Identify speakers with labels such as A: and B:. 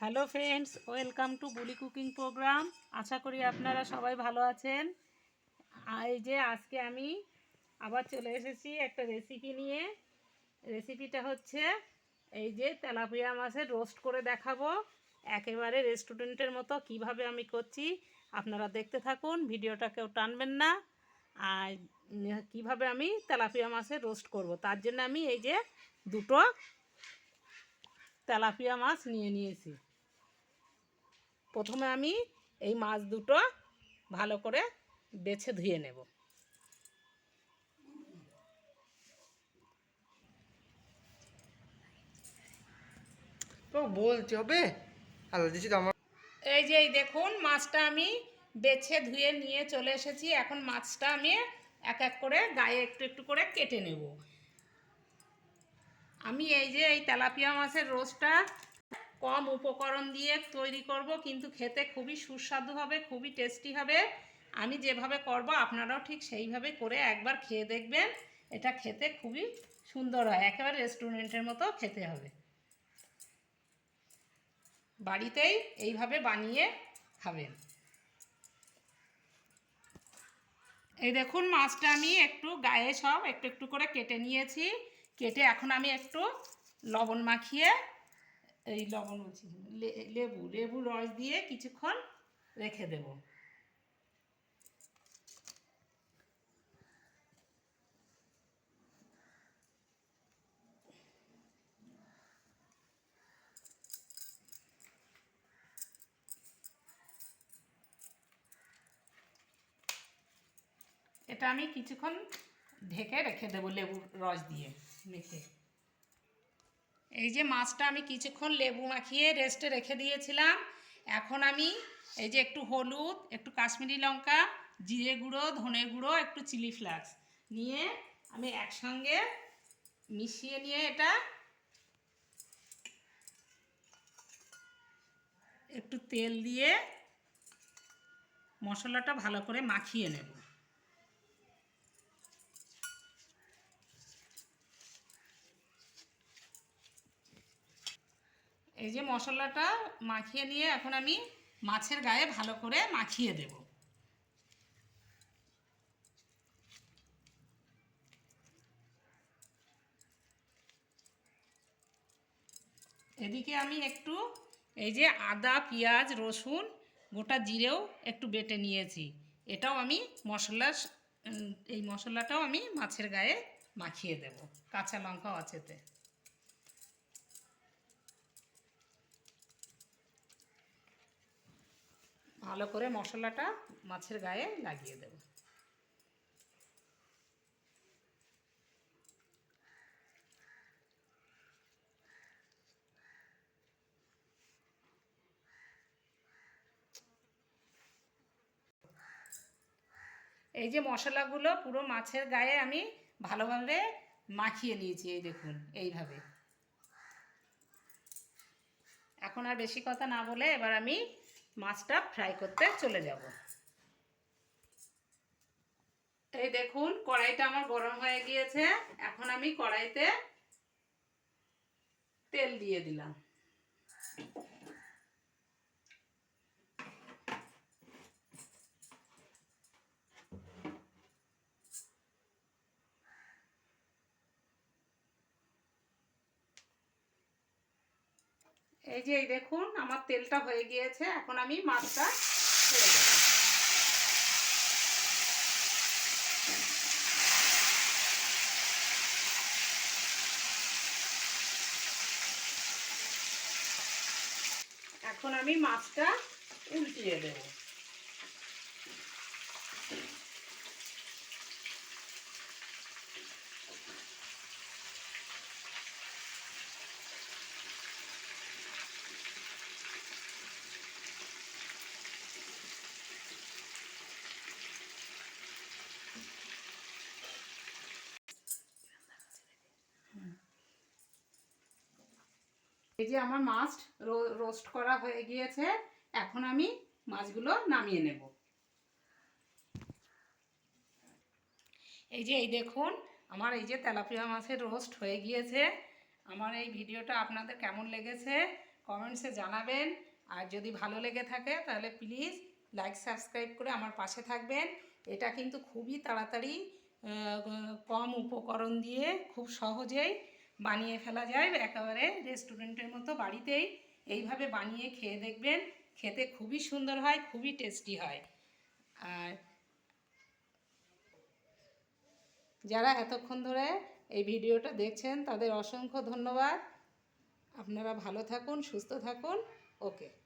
A: Hello friends, welcome to bully cooking programme. আশা করি আপনারা সবাই ভালো আছেন। এই যে আজকে আমি আবার চলে এসেছি একটা রেসিপি নিয়ে। রেসিপিটা হচ্ছে এই যে তেলাপিয়া মাছের রোস্ট করে দেখাবো। একেবারে রেস্টুরেন্টের মতো কীভাবে আমি করছি। আপনারা দেখতে থাকুন, ভিডিওটা কেউ টানবেন না। আর কীভাবে আমি তেলাপিয়া মাছের রোস্ট করব। তার জন্য আমি এই যে দুটো তেলাপিয়া মাছ নিয়ে নিয়েছি। প্রথমে আমি এই মাছ দুটো ভালো করে বেছে ধুয়ে নেব।
B: বলতে হবে? আমার।
A: এই যে এই দেখুন মাছটা আমি বেছে ধুয়ে নিয়ে চলে এসেছি। এখন মাছটা আমি এক এক করে গায়ে একটু একটু করে কেটে নেব। আমি এই যে এই তেলাপিয়া মাছের রোস্টটা কম উপকরণ দিয়ে তৈরি করব, কিন্তু খেতে খুবই সুস্বাদু হবে, খুবই টেস্টি হবে। আমি যেভাবে করব, আপনারাও ঠিক সেইভাবে করে একবার খেয়ে দেখবেন। এটা খেতে খুবই সুন্দর হয়, একেবারে রেস্টুরেন্টের মতো খেতে হবে। বাড়িতেই এইভাবে বানিয়ে খাবেন। এই দেখুন, মাছটা আমি একটু গায়ে সব একটু একটু করে কেটে নিয়েছি। কেটে এখন আমি একটু লবণ মাখিয়ে এই লবণ বলছি লেবু লেবু রস দিয়ে কিছুক্ষণ রেখে দেব। এটা আমি কিছুক্ষণ ঢেকে রেখে দেবো লেবুর রস দিয়ে মেখে। এই যে মাছটা আমি কিছুক্ষণ লেবু মাখিয়ে রেস্টে রেখে দিয়েছিলাম। এখন আমি এই যে একটু হলুদ, একটু কাশ্মীরি লঙ্কা, জিরে গুঁড়ো, ধনে গুঁড়ো, একটু চিলি ফ্লাক্স নিয়ে আমি একসঙ্গে মিশিয়ে নিয়ে এটা একটু তেল দিয়ে মশলাটা ভালো করে মাখিয়ে নেব। এই যে মশলাটা মাখিয়ে নিয়ে এখন আমি মাছের গায়ে ভালো করে মাখিয়ে দেব। এদিকে আমি একটু এই যে আদা, পেঁয়াজ, রসুন গোটা জিরেও একটু বেটে নিয়েছি। এটাও আমি মশলা এই মশলাটাও আমি মাছের গায়ে মাখিয়ে দেব। কাঁচা লঙ্কাও আছেতে ভালো করে মশলাটা মাছের গায়ে লাগিয়ে দেব। এই যে মশলাগুলো পুরো মাছের গায়ে আমি ভালোভাবে মাখিয়ে নিয়েছি, এই দেখুন, এইভাবে। এখন আর বেশি কথা না বলে এবার আমি মাছটা ফ্রাই করতে চলে যাব। এই দেখুন, কড়াইটা আমার গরম হয়ে গিয়েছে। এখন আমি কড়াইতে তেল দিয়ে দিলাম। এই যে এই দেখুন, আমার তেলটা হয়ে গিয়েছে, এখন আমি মাছটা ছেড়ে দেবো। এখন আমি মাছটা উল্টিয়ে দেবো। এই যে আমার মাছ রোস্ট করা হয়ে গিয়েছে, এখন আমি মাছগুলো নামিয়ে নেব। এই যে, এই দেখুন, আমার এই যে তেলাপিয়া মাছের রোস্ট হয়ে গিয়েছে। আমার এই ভিডিওটা আপনাদের কেমন লেগেছে কমেন্টসে জানাবেন। আর যদি ভালো লেগে থাকে, তাহলে প্লিজ লাইক সাবস্ক্রাইব করে আমার পাশে থাকবেন। এটা কিন্তু খুবই তাড়াতাড়ি কম উপকরণ দিয়ে, খুব সহজেই বানিয়ে ফেলা যায় একেবারে রেস্টুরেন্টের মতো বাড়িতেই। এইভাবে বানিয়ে খেয়ে দেখবেন, খেতে খুবই সুন্দর হয়, খুবই টেস্টি হয়। আর যারা এতক্ষণ ধরে এই ভিডিওটা দেখছেন, তাদের অসংখ্য ধন্যবাদ। আপনারা ভালো থাকুন, সুস্থ থাকুন। ওকে।